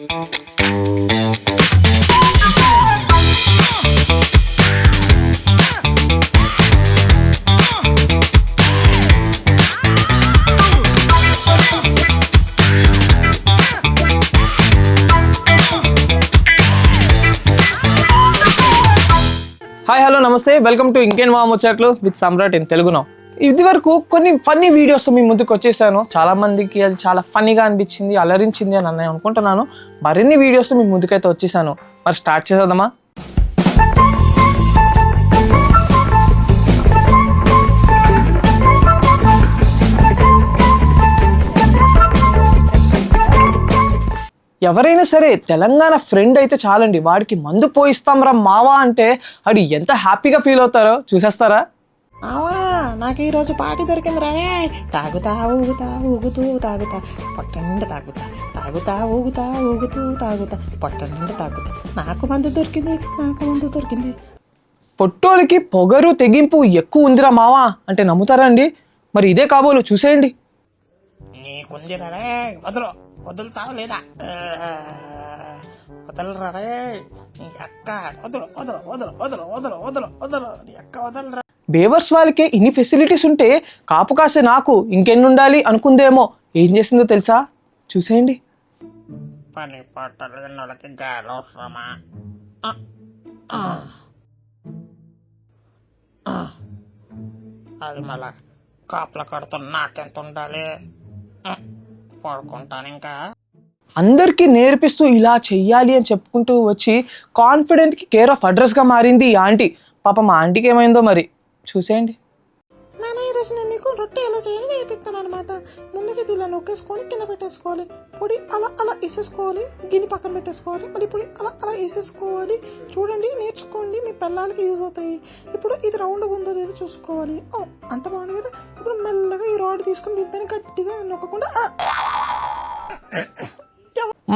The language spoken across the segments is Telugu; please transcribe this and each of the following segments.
హాయ్ హలో నమస్తే. వెల్కమ్ టు ఇంకేం మా ముచ్చట్లు విత్ సమ్రాట్ ఇన్ తెలుగునో ఇది వరకు కొన్ని ఫన్నీ వీడియోస్ మీ ముందుకు వచ్చేసాను. చాలా మందికి అది చాలా ఫన్నీగా అనిపించింది అలరించింది అని నేను అనుకుంటున్నాను. మరిన్ని వీడియోస్ మీ ముందుకైతే వచ్చేసాను. మరి స్టార్ట్ చేసేద్దామా? ఎవరైనా సరే తెలంగాణ ఫ్రెండ్ అయితే చాలండి. వాడికి మందు పోయిస్తాం రా మావా అంటే వాడు ఎంత హ్యాపీగా ఫీల్ అవుతారో చూసేస్తారా? నాకు ఈరోజు పాటి దొరికింది రా తాగుతా ఊగుతా ఊగుతూ తాగుతా. పొట్ట నిండా తాగుతా తాగుతా ఊగుతా ఊగుతూ తాగుతా. పొట్ట నిండా తాగుతా. నాకు మందు దొరికింది నాకు మందు దొరికింది. పొట్టోళ్ళకి పొగరు తెగింపు ఎక్కువ ఉందిరా మావా. అంటే నమ్ముతారా అండి? మరి ఇదే కాబోలు చూసేయండి. నీకుంది రే వదలు. వదులుతావు లేదా? వదలరా రే? నీ అక్క వదలు వదలు వదలు వదలు వదలు వదలు వదలు నీ అక్క వదలరా. బేవర్స్ వాళ్ళకి ఇన్ని ఫెసిలిటీస్ ఉంటే కాపు కాసే నాకు ఇంకెన్ని ఉండాలి అనుకుందేమో. ఏం చేసిందో తెలుసా? చూసేయండి. పని పట్టలు వాళ్ళకి గాలి అవసరమా అది మళ్ళా కాపలా కడుతున్న నాకెంత ఉండాలి? పడుకుంటాను ఇంకా. అందరికీ నేర్పిస్తూ ఇలా చెయ్యాలి అని చెప్పుకుంటూ వచ్చి కాన్ఫిడెంట్కి కేర్ ఆఫ్ అడ్రస్గా మారింది ఈ ఆంటీ. పాప మా ఆంటీకి ఏమైందో మరి? చూసేయండి. నాన్న ఈరోజు నేను మీకు రొట్టె ఎలా చేయాలి నేర్పిస్తాను అనమాట ముందుగా ఇది ఇలా నొక్కేసుకొని కింద పెట్టేసుకోవాలి. పొడి అలా అలా వేసేసుకోవాలి. గిన్నె పక్కన పెట్టేసుకోవాలి. మళ్ళీ పొడి అలా అలా వేసేసుకోవాలి. చూడండి నేర్చుకోండి. మీ పిల్లలకి యూజ్ అవుతాయి. ఇప్పుడు ఇది రౌండ్ ఉందో లేదో చూసుకోవాలి. ఓ అంత బాగుంది కదా. ఇప్పుడు మెల్లగా ఈ రాడ్ తీసుకొని దీనిపైన గట్టిగా నొక్కకుండా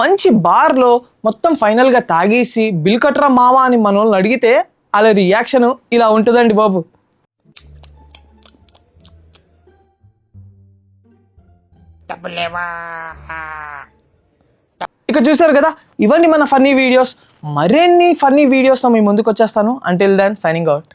మంచి బార్లో మొత్తం ఫైనల్గా తాగేసి బిల్ కట్టరా మావా అని మన వాళ్ళని అడిగితే వాళ్ళ రియాక్షన్ ఇలా ఉంటుందండి బాబు. డబ్బులు ఇక చూసారు కదా ఇవన్నీ మన ఫన్నీ వీడియోస్ మరిన్ని ఫన్నీ వీడియోస్ మీ ముందుకు వచ్చేస్తాను అంటిల్ దాన్ సైనింగ్ అవుట్